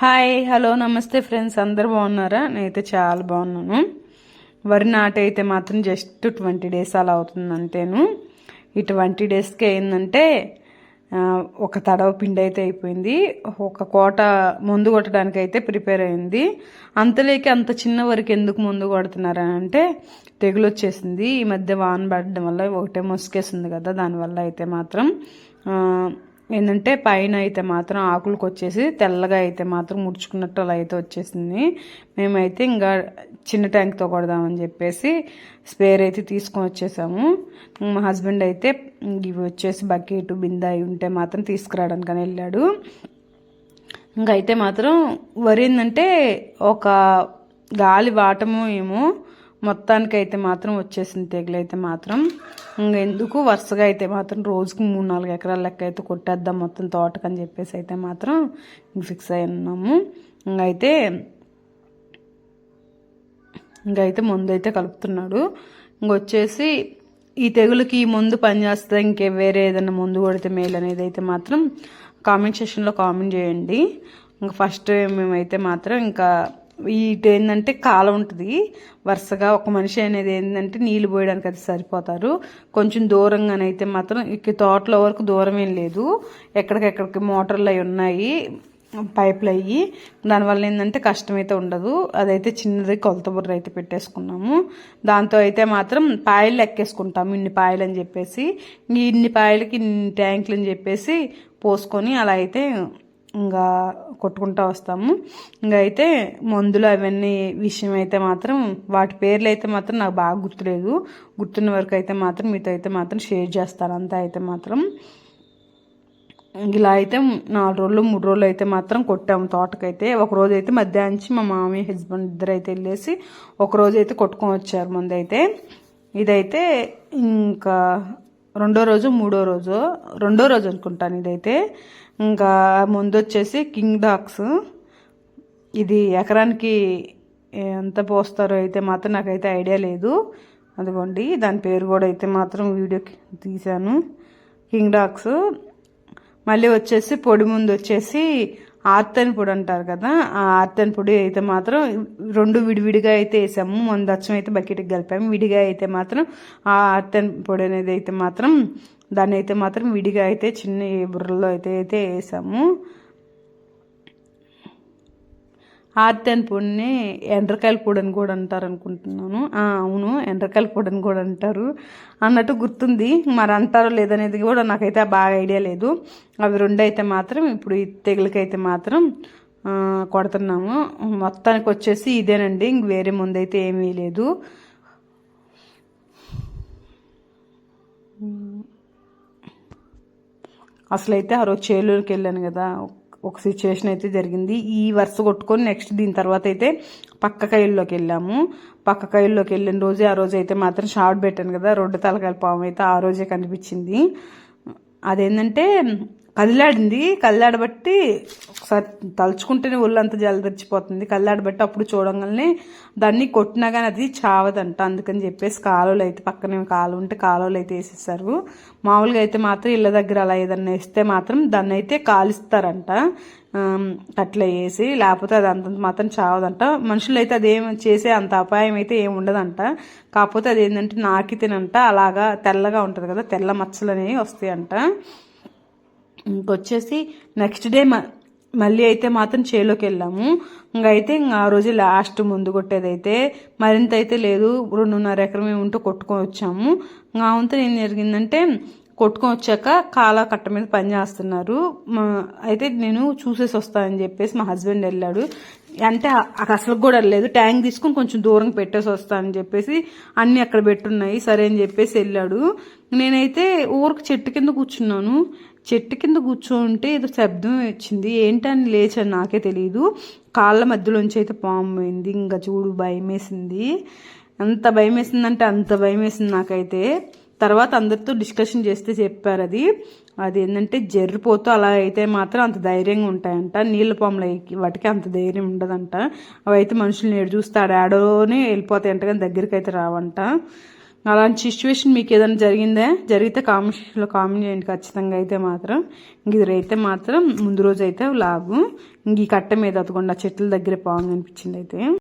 Hi hello నమస్తే friends. అందరు బాగున్నారా? నేనైతే చాలా బాగున్నాను. వరి నాటు అయితే మాత్రం జస్ట్ ట్వంటీ డేస్ అలా అవుతుంది అంతేను. ఈ ట్వంటీ డేస్కి ఏంటంటే ఒక తడవ పిండి అయితే అయిపోయింది. ఒక కోట ముందు కొట్టడానికి అయితే ప్రిపేర్ అయింది. అంతలేకి అంత చిన్న వరకు ఎందుకు ముందు కొడుతున్నారని అంటే తెగులు వచ్చేసింది ఈ మధ్య వాన పడడం వల్ల ఒకటే ముసుకేసింది కదా దానివల్ల అయితే మాత్రం ఏంటంటే పైన అయితే మాత్రం ఆకులకు వచ్చేసి తెల్లగా అయితే మాత్రం ముడుచుకున్నట్టు అలా అయితే వచ్చేసింది. మేమైతే ఇంకా చిన్న ట్యాంక్తో కొడదామని చెప్పేసి స్పేర్ అయితే తీసుకొని వచ్చేసాము. మా హస్బెండ్ అయితే ఇవి వచ్చేసి బకెట్ బిందా ఉంటే మాత్రం తీసుకురావడానికి అని వెళ్ళాడు. ఇంకా అయితే మాత్రం వరి ఏంటంటే ఒక గాలి వాటము ఏమో మొత్తానికి అయితే మాత్రం వచ్చేసిన తెగులు అయితే మాత్రం ఇంకా ఎందుకు వరుసగా అయితే మాత్రం రోజుకి మూడు నాలుగు ఎకరాల లెక్క అయితే కొట్టేద్దాం మొత్తం తోటకని చెప్పేసి అయితే మాత్రం ఫిక్స్ అయి ఉన్నాము. ఇంకా అయితే ఇంకా అయితే మందు అయితే కలుపుతున్నాడు. ఇంకొచ్చేసి ఈ తెగులుకి ఈ మందు పనిచేస్తే ఇంకే వేరే ఏదైనా మందు కొడితే మేలు అనేది అయితే మాత్రం కామెంట్ సెషన్లో కామెంట్ చేయండి. ఇంకా ఫస్ట్ మేమైతే మాత్రం ఇంకా ఇటు ఏంటంటే కాలం ఉంటుంది. వరుసగా ఒక మనిషి అనేది ఏంటంటే నీళ్ళు పోయడానికి అది సరిపోతారు. కొంచెం దూరంగానైతే మాత్రం ఇక తోటల వరకు దూరం ఏం లేదు. ఎక్కడికెక్కడికి మోటార్లు అవి ఉన్నాయి పైపులు అయ్యి. దానివల్ల ఏంటంటే కష్టమైతే ఉండదు. అదైతే చిన్నది కొలత బుర్ర అయితే పెట్టేసుకున్నాము. దాంతో అయితే మాత్రం పాయలు ఎక్కేసుకుంటాము. ఇన్ని పాయలు అని చెప్పేసి ఇన్ని పాయలకి ఇన్ని ట్యాంకులు అని చెప్పేసి పోసుకొని అలా అయితే ఇంకా కొట్టుకుంటూ వస్తాము. ఇంకా అయితే మందులు అవన్నీ విషయం అయితే మాత్రం వాటి పేర్లు అయితే మాత్రం నాకు బాగా గుర్తులేదు. గుర్తున్న వరకు అయితే మాత్రం మీతో అయితే మాత్రం షేర్ చేస్తాను. అంతా అయితే మాత్రం. ఇలా అయితే నాలుగు రోజులు మూడు రోజులు అయితే మాత్రం కొట్టాము తోటకైతే. ఒక రోజు అయితే మధ్యాహ్నం మా మామయ్య హస్బెండ్ ఇద్దరు అయితే వెళ్ళేసి ఒక రోజు అయితే కొట్టుకొని వచ్చారు ముందు అయితే. ఇదైతే ఇంకా రెండో రోజు మూడో రోజు రెండో రోజు అనుకుంటాను ఇదైతే. ఇంకా ముందు వచ్చేసి కింగ్ డాక్స్ ఇది ఎకరానికి ఎంత పోస్తారో అయితే మాత్రం నాకైతే ఐడియా లేదు. అదిగోండి దాని పేరు కూడా అయితే మాత్రం వీడియోకి తీశాను. కింగ్ డాక్స్ మళ్ళీ వచ్చేసి పొడి ముందు వచ్చేసి ఆర్తన్ పొడి అంటారు కదా ఆ ఆర్తన్ పొడి అయితే మాత్రం రెండు విడివిడిగా అయితే వేసాము. మందచ్చం అయితే బకెట్కి కలిపాము. విడిగా అయితే మాత్రం ఆ ఆర్తన్ పొడి అనేది అయితే మాత్రం దాన్ని అయితే మాత్రం విడిగా అయితే చిన్న బుర్రలో అయితే అయితే వేసాము. ఆర్తన్ పొడిని ఎండ్రకాయల పొడి అని కూడా అంటారు అనుకుంటున్నాను. అవును ఎండ్రకాయల పొడి అని కూడా అంటారు. అన్నట్టు గుర్తుంది. మరి అంటారో లేదనేది కూడా నాకైతే బాగా ఐడియా లేదు. అవి రెండు అయితే మాత్రం ఇప్పుడు ఈ తెగులకైతే మాత్రం కొడుతున్నాము. మొత్తానికి వచ్చేసి ఇదేనండి. ఇంక వేరే ముందైతే ఏమీ లేదు. అసలైతే ఆ రోజు చేలూరుకి వెళ్ళాను కదా. ఒక సిచ్యువేషన్ అయితే జరిగింది. ఈ వరుస కొట్టుకొని నెక్స్ట్ దీని తర్వాత అయితే పక్క కైల్లోకి వెళ్ళాము. పక్క కైల్లోకి వెళ్ళిన రోజే ఆ రోజు అయితే మాత్రం షార్ట్ పెట్టాను కదా రెండు తలకాయల పాము అయితే ఆ రోజే కనిపించింది. అదేంటంటే కదిలాడింది. కదిలాడబట్టి ఒకసారి తలుచుకుంటేనే ఒళ్ళంతా జలదరిచిపోతుంది తెచ్చిపోతుంది కదిలాడబట్టి అప్పుడు చూడంగానే దాన్ని కొట్టినా కానీ అది చావదంట. అందుకని చెప్పేసి కాలువలు అయితే పక్కనే కాలువ ఉంటే కాలువలు అయితే వేసేసారు. మామూలుగా అయితే మాత్రం ఇళ్ళ దగ్గర అలా ఏదన్నా వేస్తే మాత్రం దాన్ని అయితే కాలుస్తారంట. అట్లా వేసి లేకపోతే అది అంతంత మాత్రం చావదంట. మనుషులు అయితే అదేం చేసే అంత అపాయం అయితే ఏమి ఉండదంట. కాకపోతే అది ఏంటంటే నాకితేనంట. అలాగా తెల్లగా ఉంటుంది కదా తెల్ల మచ్చలు అనేవి వస్తాయంట. ఇంకొచ్చేసి నెక్స్ట్ డే మ మళ్ళీ అయితే మాత్రం చేలోకి వెళ్ళాము. ఇంకా అయితే ఇంకా ఆ రోజు లాస్ట్ ముందు కొట్టేదైతే మరింత అయితే లేదు రెండున్నర ఎకరం ఉంటే కొట్టుకొని వచ్చాము. ఇంకా అంతా ఏం జరిగిందంటే కొట్టుకొని వచ్చాక కాలా కట్ట మీద పని చేస్తున్నారు. మా- అయితే నేను చూసేసి వస్తానని చెప్పేసి మా హస్బెండ్ వెళ్ళాడు. అంటే అక్కడ అసలు కూడా వెళ్ళలేదు ట్యాంక్ తీసుకొని కొంచెం దూరం పెట్టేసి వస్తానని చెప్పేసి అన్నీ అక్కడ పెట్టున్నాయి. సరే అని చెప్పేసి వెళ్ళాడు. నేనైతే ఊరికి చెట్టు కింద కూర్చున్నాను. చెట్టు కింద కూర్చోంటే ఏదో శబ్దం వచ్చింది. ఏంటని లేచాను నాకే తెలియదు కాళ్ళ మధ్యలోంచి అయితే పాము పోయింది. ఇంకా చూడు భయం వేసింది ఎంత భయం వేసిందంటే అంత భయం వేసింది నాకైతే. తర్వాత అందరితో డిస్కషన్ చేస్తే చెప్పారు అది. అది ఏంటంటే జర్రిపోతూ అలా అయితే మాత్రం అంత ధైర్యంగా ఉంటాయంట. నీళ్ళ పాములు వాటికి అంత ధైర్యం ఉండదంట. అవి అయితే నేడు చూస్తాడు చూస్తే ఆడాడోనే వెళ్ళిపోతాయంట కానీ దగ్గరికి అయితే రావంట. అలాంటి సిచ్యువేషన్ మీకు ఏదైనా జరిగిందే? జరిగితే కామెంట్లో కామెంట్ చేయండి ఖచ్చితంగా అయితే మాత్రం. ఇంక ఇదైతే మాత్రం ముందు రోజు అయితే లాగు. ఇంక ఈ కట్ట మీద అతకుండా చెట్ల దగ్గర పాము అనిపించింది అయితే